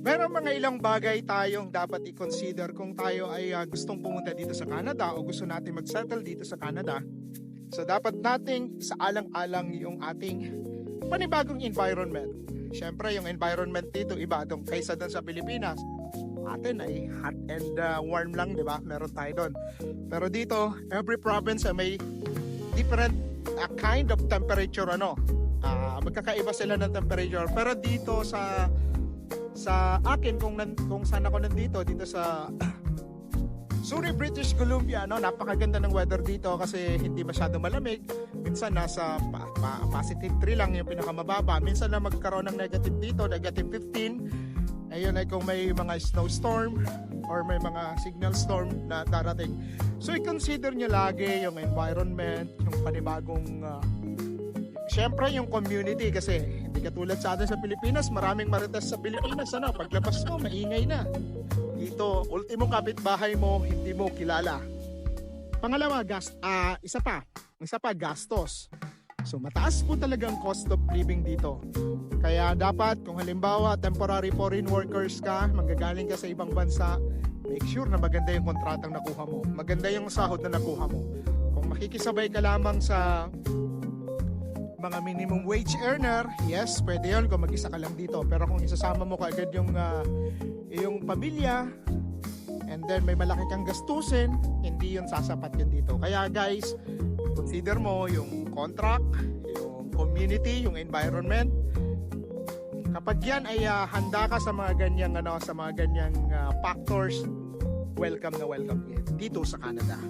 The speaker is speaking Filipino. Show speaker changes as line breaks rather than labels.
Meron mga ilang bagay tayong dapat i-consider kung tayo ay ah, gustong pumunta dito sa Canada o gusto natin mag-settle dito sa Canada. So dapat nating isaalang-alang yung ating panibagong environment. Siyempre yung environment dito iba dong kaysa doon sa Pilipinas. Atin ay hot and ah, warm lang, di ba? Meron tayo doon. Pero dito, every province ay may different ah, kind of temperature ano. Ah, magkakaiba sila ng temperature. Pero dito sa sa akin kung nan, kung saan ako nandito dito sa Surrey, British Columbia, no, napakaganda ng weather dito kasi hindi masyado malamig. Minsan nasa pa, pa- positive 3 lang yung pinakamababa. Minsan na magkaroon ng negative dito, negative 15. Ayun ay kung may mga snowstorm or may mga signal storm na darating. So i-consider nyo lagi yung environment, yung panibagong ah, Siyempre yung community kasi hindi katulad sa atin sa Pilipinas, maraming marites sa Pilipinas ano, paglabas mo maingay na. Dito, ultimo kapitbahay mo, hindi mo kilala. Pangalawa, gas, ah, isa pa, isa pa gastos. So mataas po talaga ang cost of living dito. Kaya dapat kung halimbawa temporary foreign workers ka, manggagaling ka sa ibang bansa, make sure na maganda yung kontratang nakuha mo. Maganda yung sahod na nakuha mo. Kung makikisabay ka lamang sa mga minimum wage earner, yes, pwede yun kung mag-isa ka lang dito. Pero kung isasama mo kaagad yung, ah, yung pamilya, and then may malaki kang gastusin, hindi yun sasapat yun dito. Kaya guys, consider mo yung contract, yung community, yung environment. Kapag yan ay ah, handa ka sa mga ganyang ano, sa mga ganyang ah, factors, welcome na welcome yan dito sa Canada.